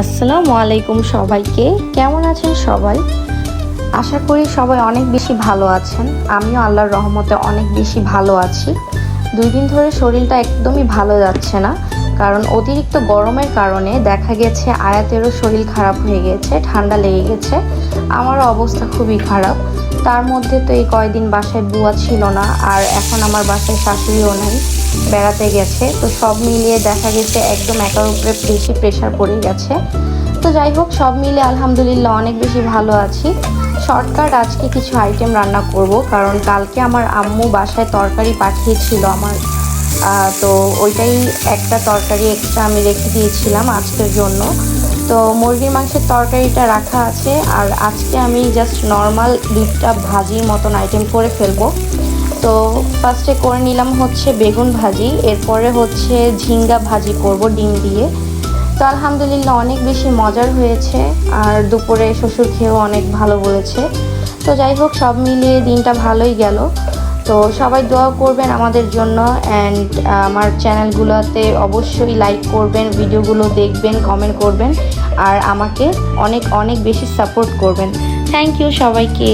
আসসালামু আলাইকুম সবাইকে। কেমন আছেন সবাই? আশা করি সবাই অনেক বেশি ভালো আছেন। আমিও আল্লাহর রহমতে অনেক বেশি ভালো আছি। দুই দিন ধরে শরীরটা একদমই ভালো যাচ্ছে না। কারণ অতিরিক্ত গরমের কারণে দেখা গেছে আয়াতেরও শরীর খারাপ হয়ে গেছে, ঠান্ডা লেগে গেছে। আমার অবস্থা খুবই খারাপ। তার মধ্যে তো এই কয়দিন বাসায় বুয়া ছিল না, আর এখন আমার বাসায় শাশুড়িও নাই, বেড়াতে গেছে। তো সব মিলিয়ে দেখা গেছে একদম একার উপরে বেশি প্রেশার পড়ে গেছে। তো যাই হোক, সব মিলে আলহামদুলিল্লাহ অনেক বেশি ভালো আছি। শর্টকাট আজকে কিছু আইটেম রান্না করব, কারণ কালকে আমার আম্মু বাসায় তরকারি পাঠিয়েছিল আমার। তো ওইটাই একটা তরকারি এক্সট্রা আমি রেখে দিয়েছিলাম আজকের জন্য। তো মুরগির মাংসের তরকারিটা রাখা আছে আর আজকে আমি জাস্ট নর্মাল দুধটা ভাজির মতন আইটেম করে ফেলব। তো ফার্স্টে করে নিলাম হচ্ছে বেগুন ভাজি, এরপরে হচ্ছে ঝিঙ্গা ভাজি করব ডিম দিয়ে। তো আলহামদুলিল্লাহ অনেক বেশি মজার হয়েছে আর দুপুরে শ্বশুর খেয়েও অনেক ভালো বলেছে। তো যাই হোক, সব মিলিয়ে দিনটা ভালোই গেল। তো সবাই দোয়া করবেন আমাদের জন্য অ্যান্ড আমার চ্যানেলগুলোতে অবশ্যই লাইক করবেন ভিডিওগুলো দেখবেন কমেন্ট করবেন, আর আমাকে অনেক অনেক বেশি সাপোর্ট করবেন। থ্যাংক ইউ সবাইকে।